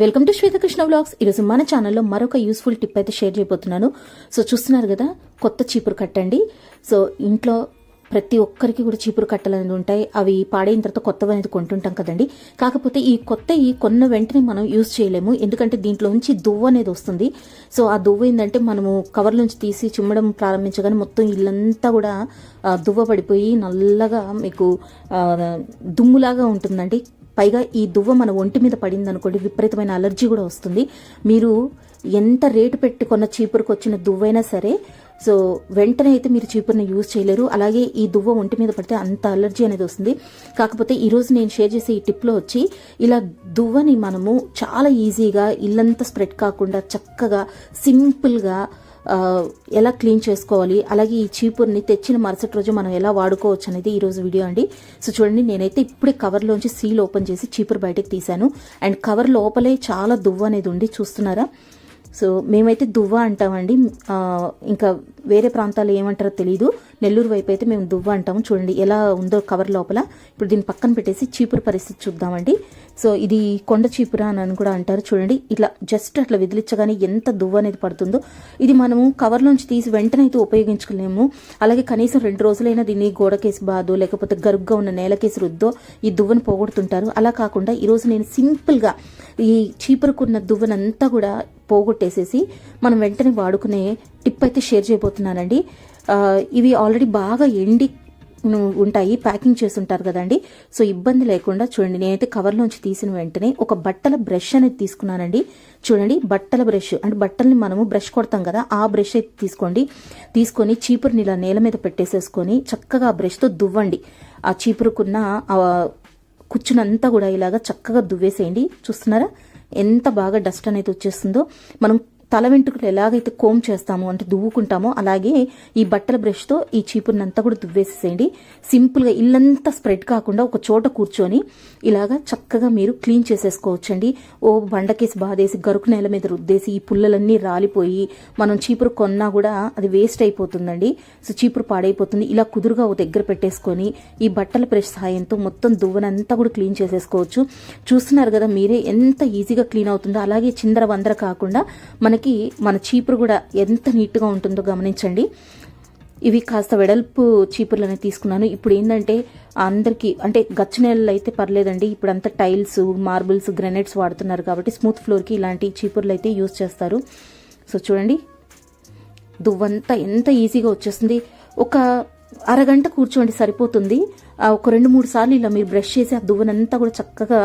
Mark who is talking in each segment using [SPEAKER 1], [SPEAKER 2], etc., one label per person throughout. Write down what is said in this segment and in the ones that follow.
[SPEAKER 1] Welcome to Swetha Krishna vlogs. ఈరోజు మన ఛానల్లో మరొక యూస్ఫుల్ టిప్ అయితే షేర్ చేయబోతున్నాను. సో చూస్తున్నారు కదా కొత్త చీపురు కట్టండి. సో ఇంట్లో ప్రతి ఒక్కరికి కూడా చీపురు కట్టలు అనేది ఉంటాయి. అవి పాడైన తర్వాత కొత్తవి అనేది కొంటుంటాం కదండి. కాకపోతే ఈ కొత్త ఈ కొన్న వెంటనే మనం యూజ్ చేయలేము. ఎందుకంటే దీంట్లో నుంచి దువ్వ అనేది వస్తుంది. సో ఆ దువ్వ ఏంటంటే మనము కవర్ నుంచి తీసి చిమ్మడం ప్రారంభించగానే మొత్తం ఇల్లంతా కూడా దువ్వ పడిపోయి నల్లగా మీకు దుమ్ములాగా ఉంటుందండి. పైగా ఈ దువ్వ మన ఒంటి మీద పడింది అనుకోండి విపరీతమైన అలర్జీ కూడా వస్తుంది. మీరు ఎంత రేటు పెట్టుకున్న చీపురుకు వచ్చిన దువ్వైనా సరే సో వెంటనే అయితే మీరు చీపురుని యూజ్ చేయలేరు. అలాగే ఈ దువ్వ ఒంటి మీద పడితే అంత అలర్జీ అనేది వస్తుంది. కాకపోతే ఈరోజు నేను షేర్ చేసే ఈ టిప్లో వచ్చి ఇలా దువ్వని మనము చాలా ఈజీగా ఇల్లంతా స్ప్రెడ్ కాకుండా చక్కగా సింపుల్గా ఎలా క్లీన్ చేసుకోవాలి అలాగే ఈ చీపుర్ని తెచ్చిన మరుసటి రోజు మనం ఎలా వాడుకోవచ్చు అనేది ఈరోజు వీడియో అండి. సో చూడండి నేనైతే ఇప్పుడే కవర్లోంచి సీల్ ఓపెన్ చేసి చీపురు బయటకు తీశాను. అండ్ కవర్ లోపలే చాలా దువ్వ అనేది ఉంది చూస్తున్నారా? సో మేమైతే దువ్వ అంటామండి. ఇంకా వేరే ప్రాంతాలు ఏమంటారో తెలియదు నెల్లూరు వైపు అయితే మేము దువ్వ అంటాము. చూడండి ఎలా ఉందో కవర్ లోపల. ఇప్పుడు దీన్ని పక్కన పెట్టేసి చీపురు పరిస్థితి చూద్దామండి. సో ఇది కొండ చీపుర అని కూడా అంటారు. చూడండి ఇట్లా జస్ట్ అట్లా విదిలించగానే ఎంత దువ్వ అనేది పడుతుందో. ఇది మనము కవర్లోంచి తీసి వెంటనే అయితే ఉపయోగించుకోలేము. అలాగే కనీసం రెండు రోజులైనా దీన్ని గోడకేసి బాదో లేకపోతే గరుగ్గా ఉన్న నేలకేసి రుద్దో ఈ దువ్వను పోగొడుతుంటారు. అలా కాకుండా ఈరోజు నేను సింపుల్గా ఈ చీపురుకున్న దువ్వనంతా కూడా పోగొట్టేసేసి మనం వెంటనే వాడుకునే టిప్ అయితే షేర్ చేయబోతున్నానండి. ఇవి ఆల్రెడీ బాగా ఎండి ఉంటాయి ప్యాకింగ్ చేసి ఉంటారు కదండి. సో ఇబ్బంది లేకుండా చూడండి నేనైతే కవర్లోంచి తీసిన వెంటనే ఒక బట్టల బ్రష్ అనేది తీసుకున్నానండి. చూడండి బట్టల బ్రష్ అంటే బట్టల్ని మనము బ్రష్ కొడతాం కదా ఆ బ్రష్ అయితే తీసుకోండి. తీసుకొని చీపురుని ఇలా నేల మీద పెట్టేసేసుకొని చక్కగా ఆ బ్రష్తో దువ్వండి. ఆ చీపురుకున్న ఆ కుచ్చునంతా కూడా ఇలాగా చక్కగా దువ్వేసేయండి. చూస్తున్నారా? ఎంత బాగా డస్ట్ అనేది వచ్చేస్తుందో మనం తల వెంట్రుకలు ఎలాగైతే కోమ్ చేస్తామో అంటే దువ్వుకుంటామో అలాగే ఈ బట్టల బ్రష్తో ఈ చీపురునంతా కూడా దువ్వేసేసేయండి. సింపుల్గా ఇల్లంతా స్ప్రెడ్ కాకుండా ఒక చోట కూర్చొని ఇలాగా చక్కగా మీరు క్లీన్ చేసేసుకోవచ్చండి. ఓ బండకేసి బాధేసి గరుకు నేల మీద రుద్దేసి ఈ పుల్లలన్నీ రాలిపోయి మనం చీపురు కొన్నా కూడా అది వేస్ట్ అయిపోతుందండి. సో చీపురు పాడైపోతుంది. ఇలా కుదురుగా ఒక దగ్గర పెట్టేసుకొని ఈ బట్టల బ్రష్ సహాయంతో మొత్తం దువ్వనంతా కూడా క్లీన్ చేసేసుకోవచ్చు. చూస్తున్నారు కదా మీరే ఎంత ఈజీగా క్లీన్ అవుతుందో. అలాగే చిందర వందర కాకుండా మనకి మన చీపురు కూడా ఎంత నీట్గా ఉంటుందో గమనించండి. ఇవి కాస్త వెడల్పు చీపుర్లనే తీసుకున్నాను. ఇప్పుడు ఏంటంటే అందరికీ అంటే గచ్చు నేలలు అయితే పర్లేదండి. ఇప్పుడు అంతా టైల్స్ మార్బుల్స్ గ్రెనైట్స్ వాడుతున్నారు కాబట్టి స్మూత్ ఫ్లోర్కి ఇలాంటి చీపుర్లు అయితే యూజ్ చేస్తారు. సో చూడండి దువ్వంతా ఎంత ఈజీగా వచ్చేస్తుంది. ఒక అరగంట కూర్చోండి సరిపోతుంది. ఒక రెండు మూడు సార్లు ఇలా మీరు బ్రష్ చేసి ఆ దువ్వనంతా కూడా చక్కగా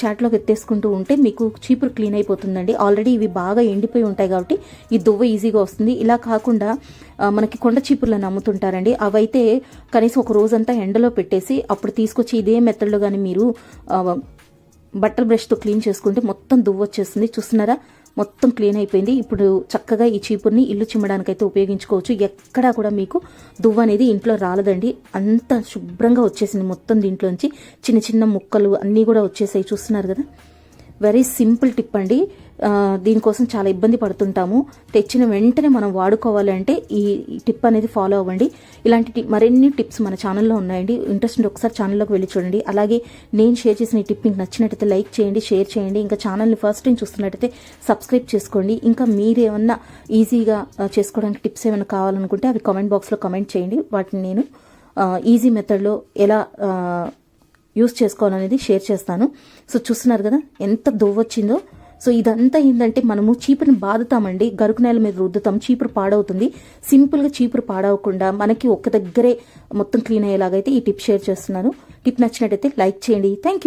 [SPEAKER 1] చాట్లోకి ఎత్తేసుకుంటూ ఉంటే మీకు చీపురు క్లీన్ అయిపోతుందండి. ఆల్రెడీ ఇవి బాగా ఎండిపోయి ఉంటాయి కాబట్టి ఈ దువ్వ ఈజీగా వస్తుంది. ఇలా కాకుండా మనకి కొండ చీపుర్లను అమ్ముతుంటారండి అవైతే కనీసం ఒక రోజంతా ఎండలో పెట్టేసి అప్పుడు తీసుకొచ్చి ఇదే మెథడ్లో కానీ మీరు బట్టర్ బ్రష్తో క్లీన్ చేసుకుంటే మొత్తం దువ్వొచ్చేస్తుంది. చూస్తున్నారా? మొత్తం క్లీన్ అయిపోయింది. ఇప్పుడు చక్కగా ఈ చీపుర్ని ఇల్లు చిమ్మడానికైతే ఉపయోగించుకోవచ్చు. ఎక్కడా కూడా మీకు దువ్వు అనేది ఇంట్లో రాలదండి. అంత శుభ్రంగా వచ్చేసింది మొత్తం దీంట్లోంచి. చిన్న చిన్న ముక్కలు అన్నీ కూడా వచ్చేసాయి. చూస్తున్నారు కదా? వెరీ సింపుల్ టిప్ అండి. దీనికోసం చాలా ఇబ్బంది పడుతుంటాము. తెచ్చిన వెంటనే మనం వాడుకోవాలి అంటే ఈ టిప్ అనేది ఫాలో అవ్వండి. ఇలాంటి మరిన్ని టిప్స్ మన ఛానల్లో ఉన్నాయండి. ఇంట్రెస్ట్ ఉంటే ఒకసారి ఛానల్లోకి వెళ్ళి చూడండి. అలాగే నేను షేర్ చేసిన ఈ టిప్ మీకు నచ్చినట్టయితే లైక్ చేయండి షేర్ చేయండి. ఇంకా ఛానల్ని ఫస్ట్ టైం చూస్తున్నట్టయితే సబ్స్క్రైబ్ చేసుకోండి. ఇంకా మీరేమన్నా ఈజీగా చేసుకోవడానికి టిప్స్ ఏమైనా కావాలనుకుంటే అవి కామెంట్ బాక్స్లో కామెంట్ చేయండి. వాటిని నేను ఈజీ మెథడ్లో ఎలా ఆ, యూస్ చేసుకోవాలనేది షేర్ చేస్తాను. సో చూస్తున్నారు కదా ఎంత వచ్చిందో సో ఇదంతా ఏంటంటే మనము చీపురుని బాదుతామండి. గరుకు నేల మీద రుద్దుతాం. చీపురు పాడవుతుంది. సింపుల్గా చీపురు పాడవకుండా మనకి ఒక్క దగ్గరే మొత్తం క్లీన్ అయ్యేలాగైతే ఈ టిప్ షేర్ చేస్తున్నాను. టిప్ నచ్చినట్టయితే లైక్ చేయండి. Thank you